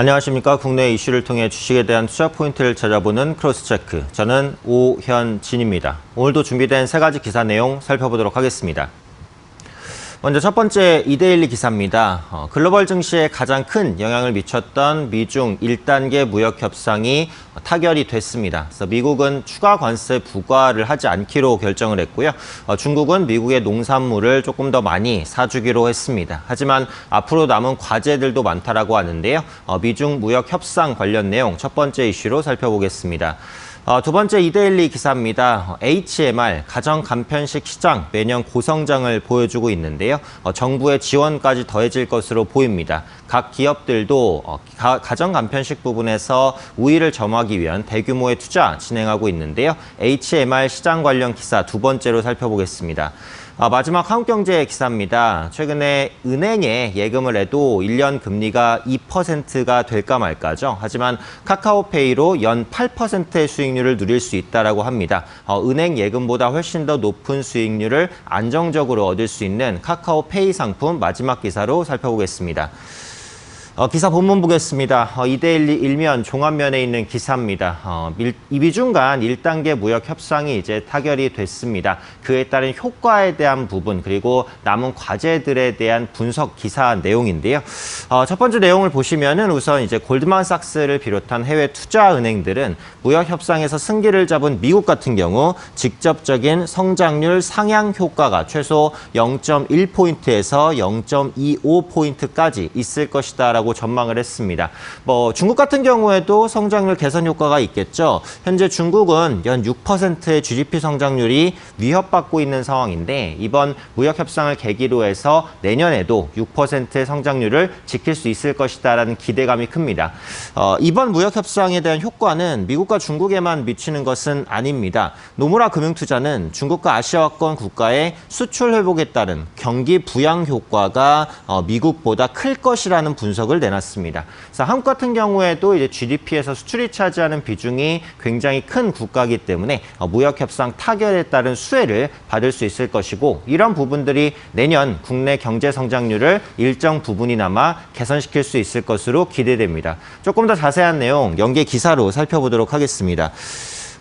안녕하십니까. 국내 이슈를 통해 주식에 대한 투자 포인트를 찾아보는 크로스체크. 저는 오현진입니다. 오늘도 준비된 세 가지 기사 내용 살펴보도록 하겠습니다. 먼저 첫 번째 이데일리 기사입니다. 어, 글로벌 증시에 가장 큰 영향을 미쳤던 미중 1단계 무역 협상이 타결이 됐습니다. 그래서 미국은 추가 관세 부과를 하지 않기로 결정을 했고요. 어, 중국은 미국의 농산물을 조금 더 많이 사주기로 했습니다. 하지만 앞으로 남은 과제들도 많다라고 하는데요. 어, 미중 무역 협상 관련 내용 첫 번째 이슈로 살펴보겠습니다. 어, 두 번째 이데일리 기사입니다. HMR 가정 간편식 시장 매년 고성장을 보여주고 있는데요. 어, 정부의 지원까지 더해질 것으로 보입니다. 각 기업들도 어, 가, 가정 간편식 부분에서 우위를 점하기 위한 대규모의 투자 진행하고 있는데요. HMR 시장 관련 기사 두 번째로 살펴보겠습니다. 아, 마지막 한국경제 기사입니다. 최근에 은행에 예금을 해도 1년 금리가 2%가 될까 말까죠. 하지만 카카오페이로 연 8%의 수익률을 누릴 수 있다라고 합니다. 어, 은행 예금보다 훨씬 더 높은 수익률을 안정적으로 얻을 수 있는 카카오페이 상품 마지막 기사로 살펴보겠습니다. 어, 기사 본문 보겠습니다. 어, 이데일리 일면 종합면에 있는 기사입니다. 어, 밀, 이비중 간 1단계 무역 협상이 이제 타결이 됐습니다. 그에 따른 효과에 대한 부분 그리고 남은 과제들에 대한 분석 기사 내용인데요. 어, 첫 번째 내용을 보시면은 우선 이제 골드만삭스를 비롯한 해외 투자 은행들은 무역 협상에서 승기를 잡은 미국 같은 경우 직접적인 성장률 상향 효과가 최소 0.1포인트에서 0.25포인트까지 있을 것이다라고 전망을 했습니다. 뭐 중국 같은 경우에도 성장률 개선 효과가 있겠죠. 현재 중국은 연 6%의 GDP 성장률이 위협받고 있는 상황인데 이번 무역 협상을 계기로 해서 내년에도 6%의 성장률을 지킬 수 있을 것이다라는 기대감이 큽니다. 어, 이번 무역 협상에 대한 효과는 미국과 중국에만 미치는 것은 아닙니다. 노무라 금융투자는 중국과 아시아권 국가의 수출 회복에 따른 경기 부양 효과가 어, 미국보다 클 것이라는 분석을 내놨습니다. 그래서 한국 같은 경우에도 이제 GDP에서 수출이 차지하는 비중이 굉장히 큰 국가이기 때문에 어, 무역 협상 타결에 따른 수혜를 받을 수 있을 것이고 이런 부분들이 내년 국내 경제 성장률을 일정 부분이나마 개선시킬 수 있을 것으로 기대됩니다. 조금 더 자세한 내용 연계 기사로 살펴보도록 하겠습니다.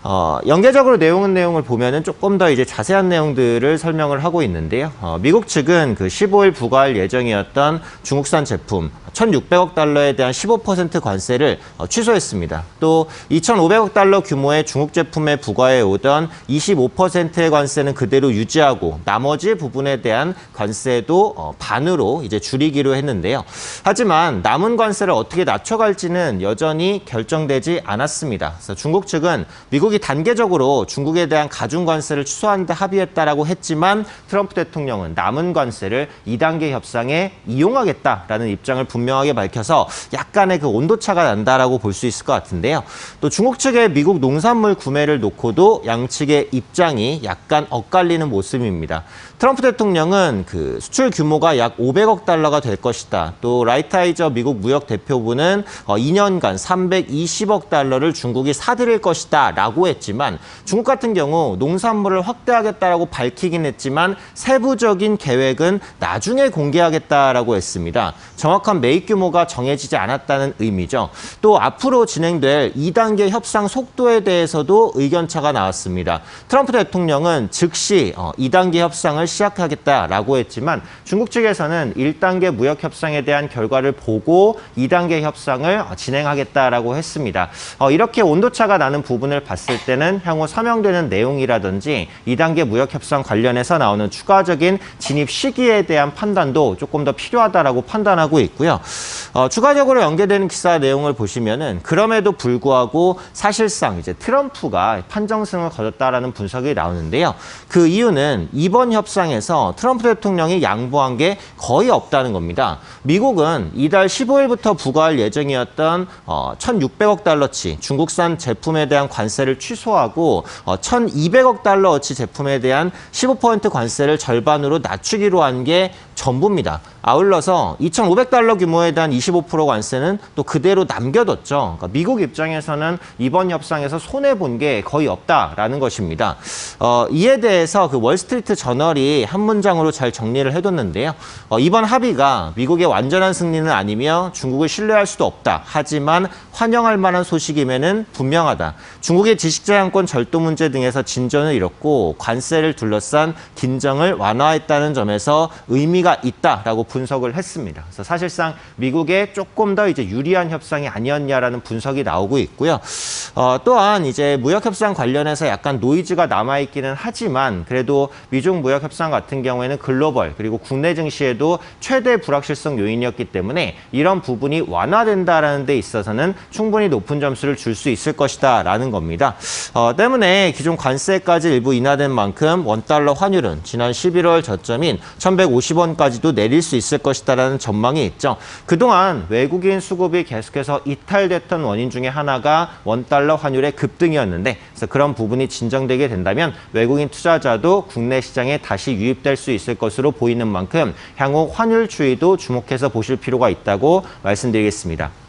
어, 연계적으로 내용은 내용을 보면은 조금 더 이제 자세한 내용들을 설명을 하고 있는데요. 어, 미국 측은 그 15일 부과할 예정이었던 중국산 제품 1,600억 달러에 대한 15% 관세를 어, 취소했습니다. 또 2,500억 달러 규모의 중국 제품에 부과해 오던 25%의 관세는 그대로 유지하고 나머지 부분에 대한 관세도 어, 반으로 이제 줄이기로 했는데요. 하지만 남은 관세를 어떻게 낮춰갈지는 여전히 결정되지 않았습니다. 그래서 중국 측은 미국이 단계적으로 중국에 대한 가중 관세를 취소하는 데 합의했다라고 했지만 트럼프 대통령은 남은 관세를 2단계 협상에 이용하겠다라는 입장을 분명 하게 밝혀서 약간의 그 온도차가 난다라고 볼 수 있을 것 같은데요. 또 중국 측의 미국 농산물 구매를 놓고도 양측의 입장이 약간 엇갈리는 모습입니다. 트럼프 대통령은 그 수출 규모가 약 500억 달러가 될 것이다. 또 라이타이저 미국 무역 대표부는 어, 2년간 320억 달러를 중국이 사들일 것이다 라고 했지만 중국 같은 경우 농산물을 확대하겠다라고 밝히긴 했지만 세부적인 계획은 나중에 공개하겠다라고 했습니다. 정확한 매입 규모가 정해지지 않았다는 의미죠. 또 앞으로 진행될 2단계 협상 속도에 대해서도 의견차가 나왔습니다. 트럼프 대통령은 즉시 어, 2단계 협상을 시작하겠다라고 했지만 중국 측에서는 1단계 무역 협상에 대한 결과를 보고 2단계 협상을 진행하겠다라고 했습니다. 어, 이렇게 온도차가 나는 부분을 봤을 때는 향후 서명되는 내용이라든지 2단계 무역 협상 관련해서 나오는 추가적인 진입 시기에 대한 판단도 조금 더 필요하다라고 판단하고 있고요. 어, 추가적으로 연계되는 기사 내용을 보시면은 그럼에도 불구하고 사실상 이제 트럼프가 판정승을 거뒀다라는 분석이 나오는데요. 그 이유는 이번 협상에서 트럼프 대통령이 양보한 게 거의 없다는 겁니다. 미국은 이달 15일부터 부과할 예정이었던 어, 1,600억 달러치 중국산 제품에 대한 관세를 취소하고 어, 1,200억 달러어치 제품에 대한 15% 관세를 절반으로 낮추기로 한 게 전부입니다. 아울러서 2,500달러 규모 규모에 대한 25% 관세는 또 그대로 남겨뒀죠. 그러니까 미국 입장에서는 이번 협상에서 손해 본 게 거의 없다라는 것입니다. 어, 이에 대해서 그 월스트리트 저널이 한 문장으로 잘 정리를 해뒀는데요. 어, 이번 합의가 미국의 완전한 승리는 아니며 중국을 신뢰할 수도 없다. 하지만 환영할 만한 소식이면은 분명하다. 중국의 지식재산권 절도 문제 등에서 진전을 이뤘고 관세를 둘러싼 긴장을 완화했다는 점에서 의미가 있다라고 분석을 했습니다. 그래서 사실상 미국에 조금 더 이제 유리한 협상이 아니었냐라는 분석이 나오고 있고요. 어, 또한 이제 무역 협상 관련해서 약간 노이즈가 남아 있기는 하지만 그래도 미중 무역 협상 같은 경우에는 글로벌 그리고 국내 증시에도 최대 불확실성 요인이었기 때문에 이런 부분이 완화된다라는 데 있어서는 충분히 높은 점수를 줄 수 있을 것이다라는 겁니다. 어, 때문에 기존 관세까지 일부 인하된 만큼 원달러 환율은 지난 11월 저점인 1,150원까지도 내릴 수 있을 것이다라는 전망이 있죠. 그동안 외국인 수급이 계속해서 이탈됐던 원인 중에 하나가 원달러 환율의 급등이었는데 그래서 그런 부분이 진정되게 된다면 외국인 투자자도 국내 시장에 다시 유입될 수 있을 것으로 보이는 만큼 향후 환율 추이도 주목해서 보실 필요가 있다고 말씀드리겠습니다.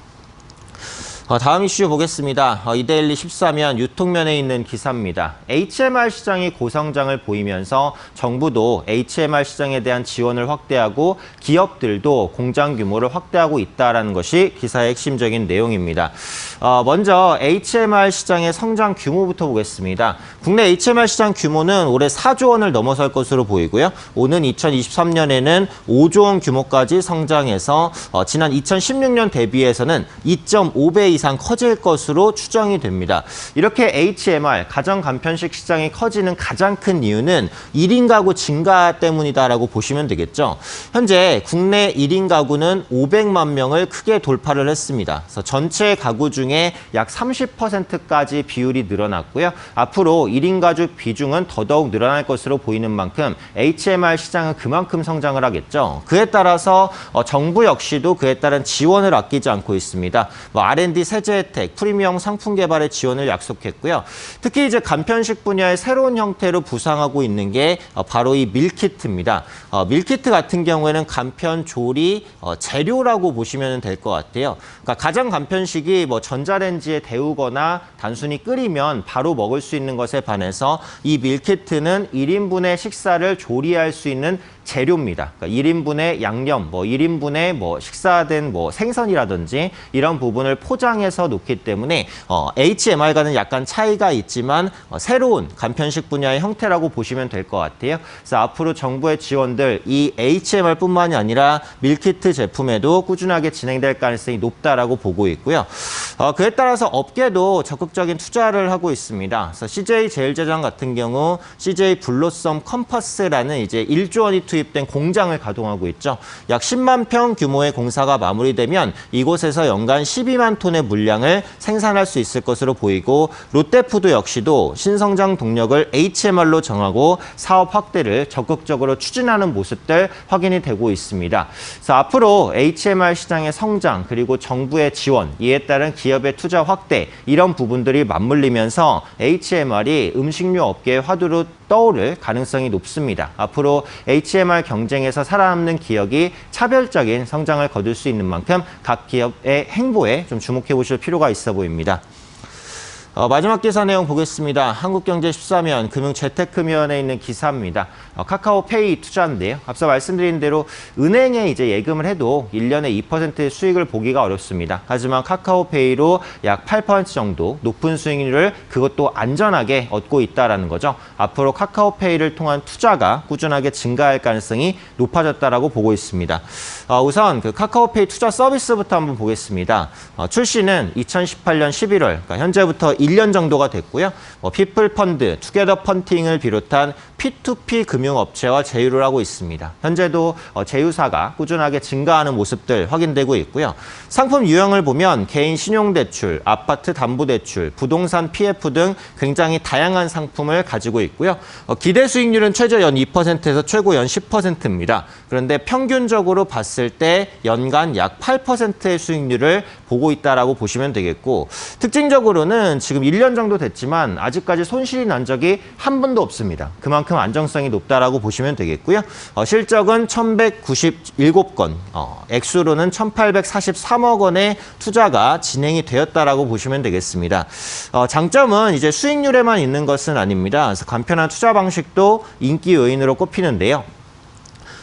어, 다음 이슈 보겠습니다. 어, 이데일리 14면 유통면에 있는 기사입니다. HMR 시장이 고성장을 보이면서 정부도 HMR 시장에 대한 지원을 확대하고 기업들도 공장 규모를 확대하고 있다는 것이 기사의 핵심적인 내용입니다. 어, 먼저 HMR 시장의 성장 규모부터 보겠습니다. 국내 HMR 시장 규모는 올해 4조 원을 넘어설 것으로 보이고요. 오는 2023년에는 5조 원 규모까지 성장해서 어, 지난 2016년 대비해서는 2.5배 이상 커질 것으로 추정이 됩니다. 이렇게 HMR 가정 간편식 시장이 커지는 가장 큰 이유는 1인 가구 증가 때문이다라고 보시면 되겠죠. 현재 국내 1인 가구는 500만 명을 크게 돌파를 했습니다. 그래서 전체 가구 중에 약 30%까지 비율이 늘어났고요. 앞으로 1인 가족 비중은 더더욱 늘어날 것으로 보이는 만큼 HMR 시장은 그만큼 성장을 하겠죠. 그에 따라서 어, 정부 역시도 그에 따른 지원을 아끼지 않고 있습니다. 뭐 R&D 세제 혜택, 프리미엄 상품 개발의 지원을 약속했고요. 특히 이제 간편식 분야의 새로운 형태로 부상하고 있는 게 어, 바로 이 밀키트입니다. 어, 밀키트 같은 경우에는 간편 조리 어, 재료라고 보시면 될 것 같아요. 그러니까 가장 간편식이 뭐 전자레인지에 데우거나 단순히 끓이면 바로 먹을 수 있는 것에 반해서 이 밀키트는 1인분의 식사를 조리할 수 있는 재료입니다. 그러니까 1인분의 양념, 뭐 1인분의 뭐 식사된 뭐 생선이라든지 이런 부분을 포장해서 놓기 때문에 어, HMR과는 약간 차이가 있지만 어, 새로운 간편식 분야의 형태라고 보시면 될 것 같아요. 그래서 앞으로 정부의 지원들 이 HMR뿐만이 아니라 밀키트 제품에도 꾸준하게 진행될 가능성이 높다라고 보고 있고요. 어, 그에 따라서 업계도 적극적인 투자를 하고 있습니다. 그래서 CJ 제일제당 같은 경우 CJ 블로썸 컴퍼스라는 이제 1조 원이 투입된 공장을 가동하고 있죠. 약 10만 평 규모의 공사가 마무리되면 이곳에서 연간 12만 톤의 물량을 생산할 수 있을 것으로 보이고 롯데푸드 역시도 신성장 동력을 HMR로 정하고 사업 확대를 적극적으로 추진하는 모습들 확인이 되고 있습니다. 그래서 앞으로 HMR 시장의 성장 그리고 정부의 지원 이에 따른 기업의 투자 확대 이런 부분들이 맞물리면서 HMR이 음식료 업계의 화두로 떠오를 가능성이 높습니다. 앞으로 HMR 경쟁에서 살아남는 기업이 차별적인 성장을 거둘 수 있는 만큼 각 기업의 행보에 좀 주목해 보실 필요가 있어 보입니다. 어, 마지막 기사 내용 보겠습니다. 한국경제 14면 금융재테크면에 있는 기사입니다. 어, 카카오페이 투자인데요. 앞서 말씀드린 대로 은행에 이제 예금을 해도 1년에 2%의 수익을 보기가 어렵습니다. 하지만 카카오페이로 약 8% 정도 높은 수익률을 그것도 안전하게 얻고 있다라는 거죠. 앞으로 카카오페이를 통한 투자가 꾸준하게 증가할 가능성이 높아졌다라고 보고 있습니다. 어, 우선 그 카카오페이 투자 서비스부터 한번 보겠습니다. 어, 출시는 2018년 11월, 그러니까 현재부터 1년 정도가 됐고요. 뭐 피플 펀드, 투게더 펀팅을 비롯한 P2P 금융업체와 제휴를 하고 있습니다. 현재도 어, 제휴사가 꾸준하게 증가하는 모습들 확인되고 있고요. 상품 유형을 보면 개인 신용대출, 아파트 담보대출, 부동산 PF 등 굉장히 다양한 상품을 가지고 있고요. 어, 기대 수익률은 최저 연 2%에서 최고 연 10%입니다. 그런데 평균적으로 봤을 때 연간 약 8%의 수익률을 보고 있다라고 보시면 되겠고 특징적으로는 지금 1년 정도 됐지만 아직까지 손실이 난 적이 한 번도 없습니다. 그만큼 안정성이 높다라고 보시면 되겠고요. 어, 실적은 1,197건, 어, 액수로는 1,843억 원의 투자가 진행이 되었다라고 보시면 되겠습니다. 어, 장점은 이제 수익률에만 있는 것은 아닙니다. 그래서 간편한 투자 방식도 인기 요인으로 꼽히는데요.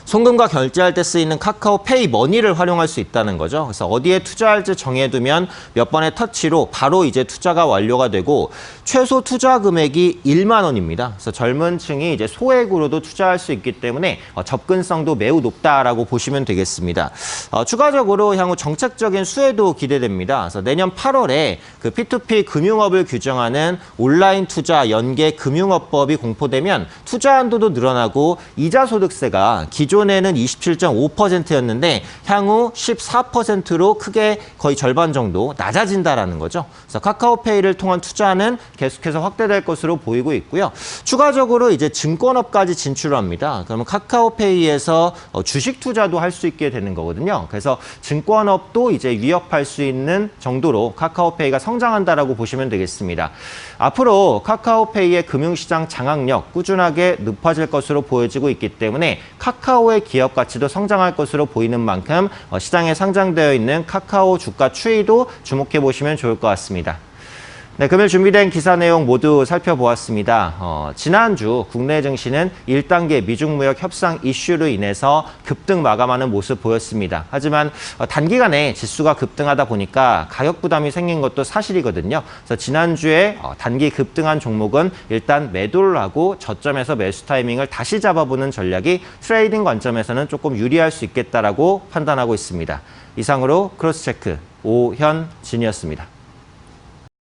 송금과 결제할 때 쓰이는 카카오 페이 머니를 활용할 수 있다는 거죠. 그래서 어디에 투자할지 정해두면 몇 번의 터치로 바로 이제 투자가 완료가 되고 최소 투자 금액이 1만 원입니다. 그래서 젊은 층이 이제 소액으로도 투자할 수 있기 때문에 어, 접근성도 매우 높다라고 보시면 되겠습니다. 어, 추가적으로 향후 정책적인 수혜도 기대됩니다. 그래서 내년 8월에 그 P2P 금융업을 규정하는 온라인 투자 연계 금융업법이 공포되면 투자 한도도 늘어나고 이자 소득세가 기존 에는 27.5%였는데 향후 14%로 크게 거의 절반 정도 낮아진다라는 거죠. 그래서 카카오페이를 통한 투자는 계속해서 확대될 것으로 보이고 있고요. 추가적으로 이제 증권업까지 진출합니다. 그러면 카카오페이에서 어, 주식 투자도 할 수 있게 되는 거거든요. 그래서 증권업도 이제 위협할 수 있는 정도로 카카오페이가 성장한다라고 보시면 되겠습니다. 앞으로 카카오페이의 금융시장 장악력 꾸준하게 높아질 것으로 보여지고 있기 때문에 카카오 의 기업 가치도 성장할 것으로 보이는 만큼 어, 시장에 상장되어 있는 카카오 주가 추이도 주목해 보시면 좋을 것 같습니다. 네, 금일 준비된 기사 내용 모두 살펴보았습니다. 어, 지난주 국내 증시는 1단계 미중무역 협상 이슈로 인해서 급등 마감하는 모습 보였습니다. 하지만 어, 단기간에 지수가 급등하다 보니까 가격 부담이 생긴 것도 사실이거든요. 그래서 지난주에 어, 단기 급등한 종목은 일단 매도를 하고 저점에서 매수 타이밍을 다시 잡아보는 전략이 트레이딩 관점에서는 조금 유리할 수 있겠다라고 판단하고 있습니다. 이상으로 크로스체크 오현진이었습니다.